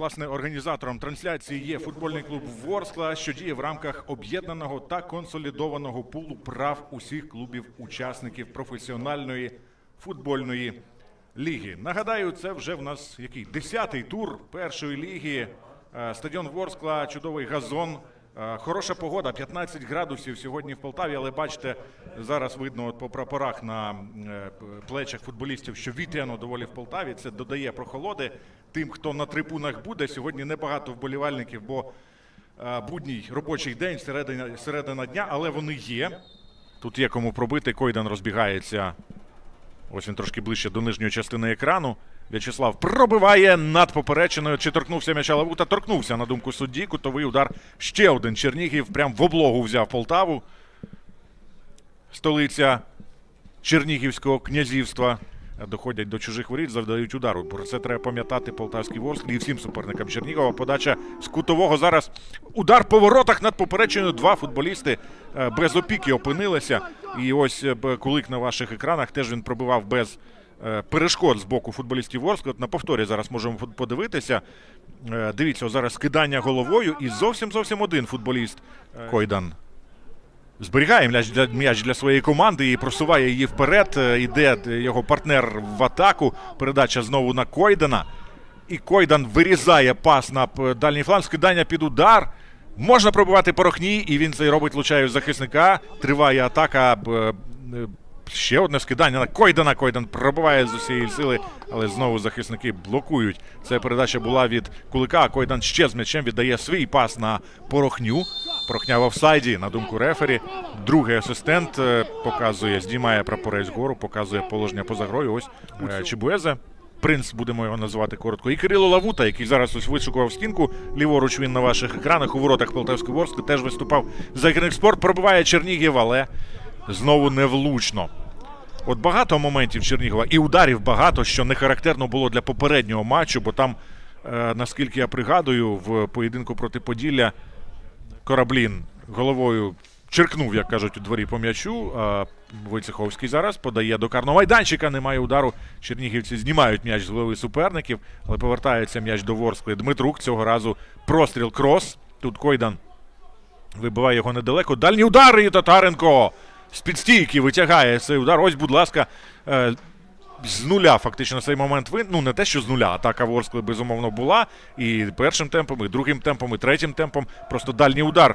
Власне, організатором трансляції є футбольний клуб Ворскла, що діє в рамках об'єднаного та консолідованого пулу прав усіх клубів-учасників професіональної футбольної ліги. Нагадаю, це вже в нас який десятий тур першої ліги. Е, Стадіон Ворскла, чудовий газон. Е, Хороша погода, 15 градусів сьогодні в Полтаві, але бачите, зараз видно от по прапорах на е, плечах футболістів, що вітряно доволі в Полтаві. Це додає прохолоди. Тим, хто на трибунах буде, сьогодні небагато вболівальників, бо е, будній робочий день, середина, середина дня, але вони є. Тут є кому пробити. Койдан розбігається. Ось він трошки ближче до нижньої частини екрану. В'ячеслав пробиває над поперечиною. Чи торкнувся м'яча Лавута? Торкнувся на думку судді. Кутовий удар. Ще один Чернігів. Прям в облогу взяв Полтаву. Столиця Чернігівського князівства. Доходять до чужих воріт, завдають удару. Про це треба пам'ятати полтавський Ворсклі і всім суперникам Чернігова. Подача з кутового зараз. Удар по воротах над поперечиною. Два футболісти е, без опіки опинилися. І ось е, кулик на ваших екранах теж він пробивав без е, перешкод з боку футболістів Ворскла. От На повторі зараз можемо подивитися. Дивіться, зараз скидання головою. І зовсім зовсім один футболіст Койдан зберігає м'яч для, м'яч для своєї команди і просуває її вперед. Е, Іде його партнер в атаку. Передача знову на Койдена. І Койдан вирізає пас на дальній фланг. Скидання під удар. Можна пробивати порохні, і він це робить влучає захисника. Триває атака. Ще одне скидання на Койдана. Койдан пробиває з усієї сили, але знову захисники блокують. Це передача була від Кулика. Койдан ще з м'ячем віддає свій пас на порохню. Порохня в офсайді, на думку рефері. Другий асистент е, показує, здіймає прапорець вгору, показує положення поза грою. Ось е, Чебуезе. Принц, будемо його називати коротко. І Кирило Лавута, який зараз ось вишукував стінку. Ліворуч він на ваших екранах у воротах Полтавської Ворська теж виступав за спорт. Пробиває Чернігів, але знову невлучно. От багато моментів Чернігова і ударів багато, що не характерно було для попереднього матчу, бо там, е, наскільки я пригадую, в поєдинку проти Поділля Кораблін головою черкнув, як кажуть, у дворі по м'ячу. А Войцеховський зараз подає до карного майданчика. Немає удару. Чернігівці знімають м'яч з голови суперників, але повертається м'яч до Ворскли. Дмитрук цього разу простріл крос. Тут Койдан вибиває його недалеко. Дальні удари і Татаренко з підстійки витягає цей удар. Ось, будь ласка, е, з нуля фактично цей момент вин. Ну, не те, що з нуля. Атака Ворскли, безумовно, була. І першим темпом, і другим темпом, і третім темпом. Просто дальній удар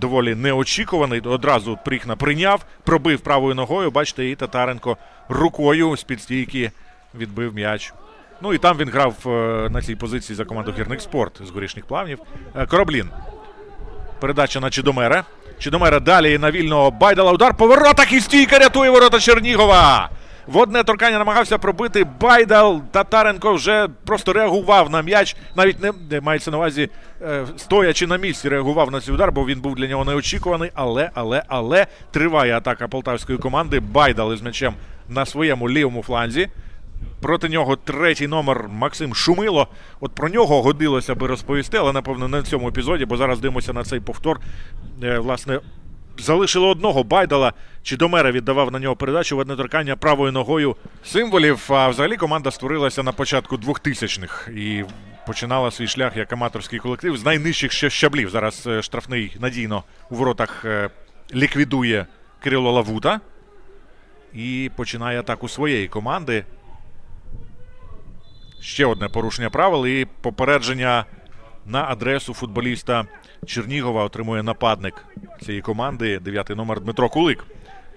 доволі неочікуваний. Одразу Пріхна прийняв, пробив правою ногою. Бачите, і Татаренко рукою з підстійки відбив м'яч. Ну і там він грав е, на цій позиції за команду Гірник Спорт з горішніх плавнів. Е, Кораблін. Передача на Чидомера. Чидомера далі на вільного Байдала. Удар по воротах і стійка рятує ворота Чернігова. В одне торкання намагався пробити Байдал. Татаренко вже просто реагував на м'яч. Навіть не не мається на увазі, е, стоячи на місці, реагував на цей удар, бо він був для нього неочікуваний. Але, але, але триває атака полтавської команди. Байдал із м'ячем на своєму лівому фланзі. Проти нього третій номер Максим Шумило. От про нього годилося би розповісти, але напевно не в цьому епізоді, бо зараз дивимося на цей повтор. Е, власне, залишили одного Байдала. Чи Домера віддавав на нього передачу в одне торкання правою ногою символів. А взагалі команда створилася на початку 2000-х і починала свій шлях як аматорський колектив з найнижчих щаблів. Зараз е, штрафний надійно у воротах е, ліквідує Кирило Лавута і починає атаку своєї команди. Ще одне порушення правил і попередження на адресу футболіста Чернігова отримує нападник цієї команди. Дев'ятий номер Дмитро Кулик.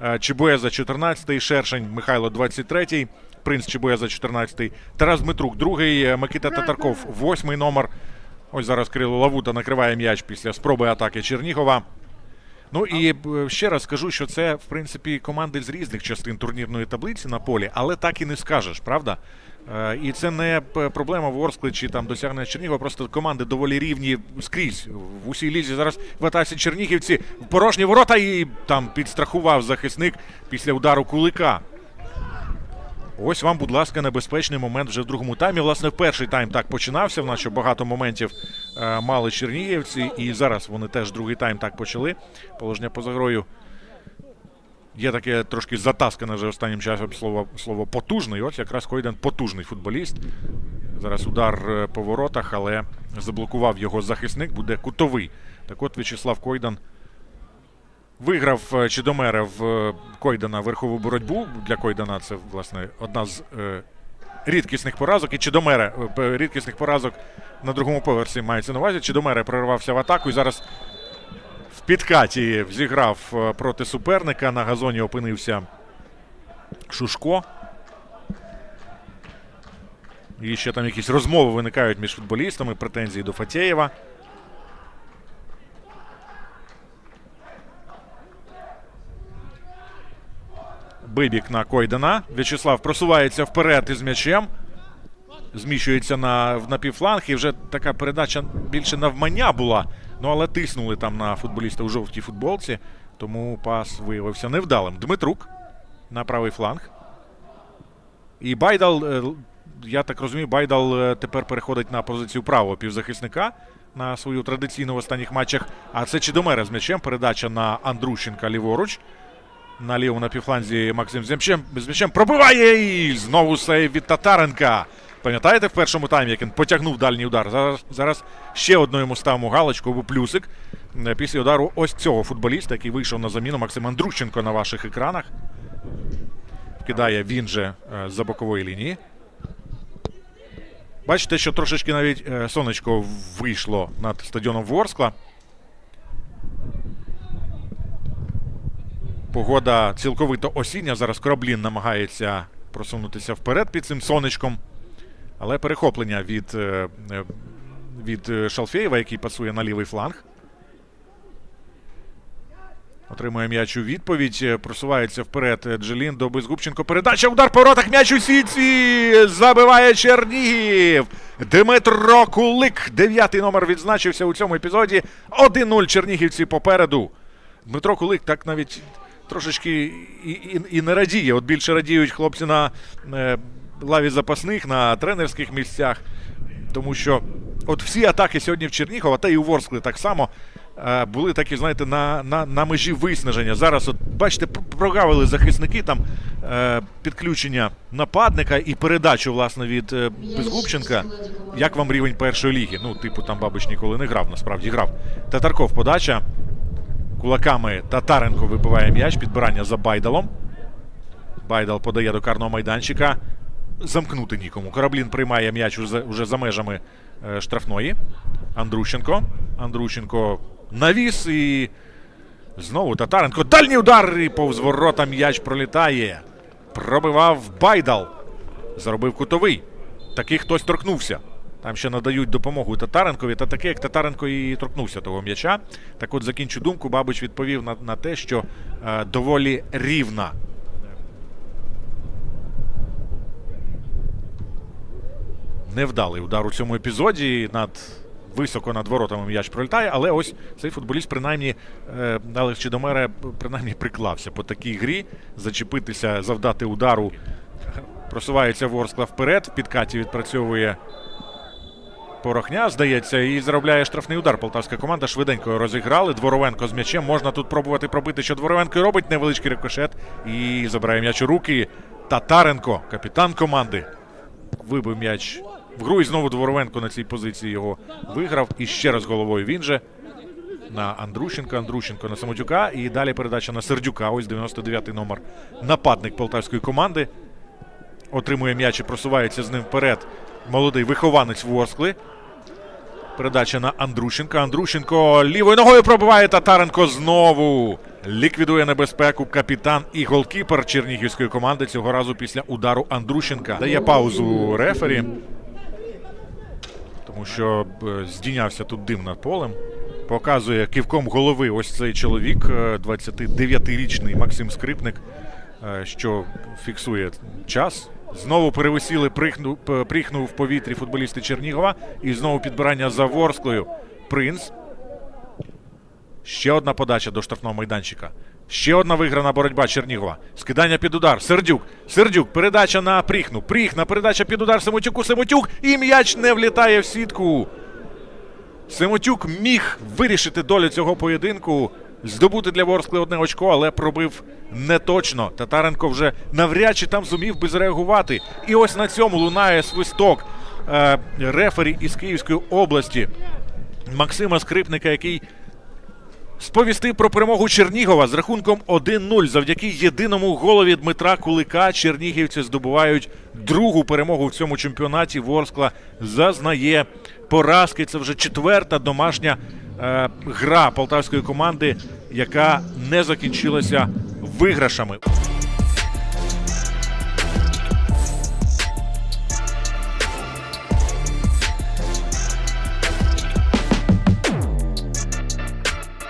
Е, Чебуеза 14-й, Шершень Михайло 23-й, Принц Чебуеза 14-й, Тарас Дмитрук, другий, е, Микита Татарков, восьмий номер. Ось зараз Кирило Лавута накриває м'яч після спроби атаки Чернігова. Ну і е, ще раз скажу, що це в принципі команди з різних частин турнірної таблиці на полі, але так і не скажеш, правда? Е, І це не проблема Ворскли чи там досягнення Чернігова. Просто команди доволі рівні скрізь в усій лізі. Зараз в Чернігівці в порожні ворота і там підстрахував захисник після удару кулика. Ось вам, будь ласка, небезпечний момент вже в другому таймі. Власне, в перший тайм так починався. В нас ще багато моментів е, мали чернігівці, і зараз вони теж другий тайм так почали. Положення поза грою. Є таке трошки затаскане вже останнім часом слово, слово потужний. От якраз Койден потужний футболіст. Зараз удар е, по воротах, але заблокував його захисник, буде кутовий. Так от В'ячеслав Койдан Виграв е, Чидомерев е, Койдана верхову боротьбу. Для Койдана це, власне, одна з е, рідкісних поразок. І Чидомере е, рідкісних поразок на другому поверсі мається на увазі. Чидомере прорвався в атаку і зараз в підкаті зіграв е, проти суперника. На газоні опинився Шушко. І ще там якісь розмови виникають між футболістами, претензії до Фатєєва. Бибік на Койдена. В'ячеслав просувається вперед із м'ячем. Зміщується на, в напівфланг. І вже така передача більше навмання була. Ну, але тиснули там на футболіста у жовтій футболці. Тому пас виявився невдалим. Дмитрук на правий фланг. І Байдал, е, я так розумію, Байдал е, тепер переходить на позицію правого півзахисника на свою традиційну в останніх матчах. А це Чидомера з м'ячем. Передача на Андрущенка ліворуч. На лівому на півфланзі Максим з м'ячем, пробиває і знову сейв від Татаренка. Пам'ятаєте в першому таймі, як він потягнув дальній удар? Зараз, зараз ще одну йому ставимо галочку або плюсик. Е, Після удару ось цього футболіста, який вийшов на заміну Максим Андрущенко на ваших екранах. Кидає він же е, з-за бокової лінії. Бачите, що трошечки навіть е, сонечко вийшло над стадіоном Ворскла. Погода цілковито осіння. Зараз Кораблін намагається просунутися вперед під цим сонечком. Але перехоплення від, е, е, від е, Шалфєєва, який пасує на лівий фланг. Отримує м'яч у відповідь. Просувається вперед Джелін до Безгубченко. Передача. Удар по воротах. М'яч у сітці. Забиває Чернігів. Дмитро Кулик. Дев'ятий номер відзначився у цьому епізоді. 1-0 Чернігівці попереду. Дмитро Кулик так навіть трошечки і, і, і не радіє. От більше радіють хлопці на лаві запасних, на тренерських місцях. Тому що от всі атаки сьогодні в Чернігова, та і у Ворскли так само, е, були такі, знаєте, на, на, на межі виснаження. Зараз, от бачите, пр- прогавили захисники там е, підключення нападника і передачу, власне, від е, Безгубченка. Як вам рівень першої ліги? Ну, типу, там Бабич ніколи не грав, насправді грав. Татарков подача. Кулаками Татаренко вибиває м'яч. Підбирання за Байдалом. Байдал подає до карного майданчика. Замкнути нікому. Кораблін приймає м'яч уже, за межами е, штрафної. Андрущенко. Андрущенко навіс і знову Татаренко. Дальній удар і повз ворота м'яч пролітає. Пробивав Байдал. Заробив кутовий. Такий хтось торкнувся. Там ще надають допомогу Татаренкові. Та таке, як Татаренко і торкнувся того м'яча. Так от закінчу думку. Бабич відповів на, на те, що е, доволі рівна невдалий удар у цьому епізоді. Над високо над воротами м'яч пролітає, але ось цей футболіст, принаймні, е, Алекс Чидомере, принаймні приклався по такій грі. Зачепитися, завдати удару. Просувається Ворскла вперед. В підкаті відпрацьовує Порохня, здається, і заробляє штрафний удар. Полтавська команда швиденько розіграли. Дворовенко з м'ячем. Можна тут пробувати пробити, що Дворовенко робить невеличкий рикошет. І забирає м'яч у руки. Татаренко, капітан команди, вибив м'яч в гру. І знову Дворовенко на цій позиції його виграв. І ще раз головою він же. На Андрущенка, Андрущенко на Самотюка. І далі передача на Сердюка. Ось 99-й номер. Нападник полтавської команди. Отримує м'яч і просувається з ним вперед. Молодий вихованець Ворскли. Передача на Андрущенка. Андрущенко лівою ногою пробиває Татаренко знову. Ліквідує небезпеку капітан і голкіпер чернігівської команди цього разу після удару Андрущенка. Дає паузу рефері. Тому що е, здійнявся тут дим над полем. Показує кивком голови ось цей чоловік, е, 29-річний Максим Скрипник, е, що фіксує час. Знову перевисіли, прихнув, в повітрі футболісти Чернігова. І знову підбирання за Ворсклою. Принц. Ще одна подача до штрафного майданчика. Ще одна виграна боротьба Чернігова. Скидання під удар. Сердюк. Сердюк. Передача на Пріхну. Пріхна. Передача під удар Семотюку. Семотюк. І м'яч не влітає в сітку. Семотюк міг вирішити долю цього поєдинку, здобути для Ворскли одне очко, але пробив неточно. Татаренко вже навряд чи там зумів би зреагувати. І ось на цьому лунає свисток е, рефері із Київської області Максима Скрипника, який сповістив про перемогу Чернігова з рахунком 1-0. Завдяки єдиному голові Дмитра Кулика чернігівці здобувають другу перемогу в цьому чемпіонаті. Ворскла зазнає поразки. Це вже четверта домашня е, гра полтавської команди, яка не закінчилася виграшами.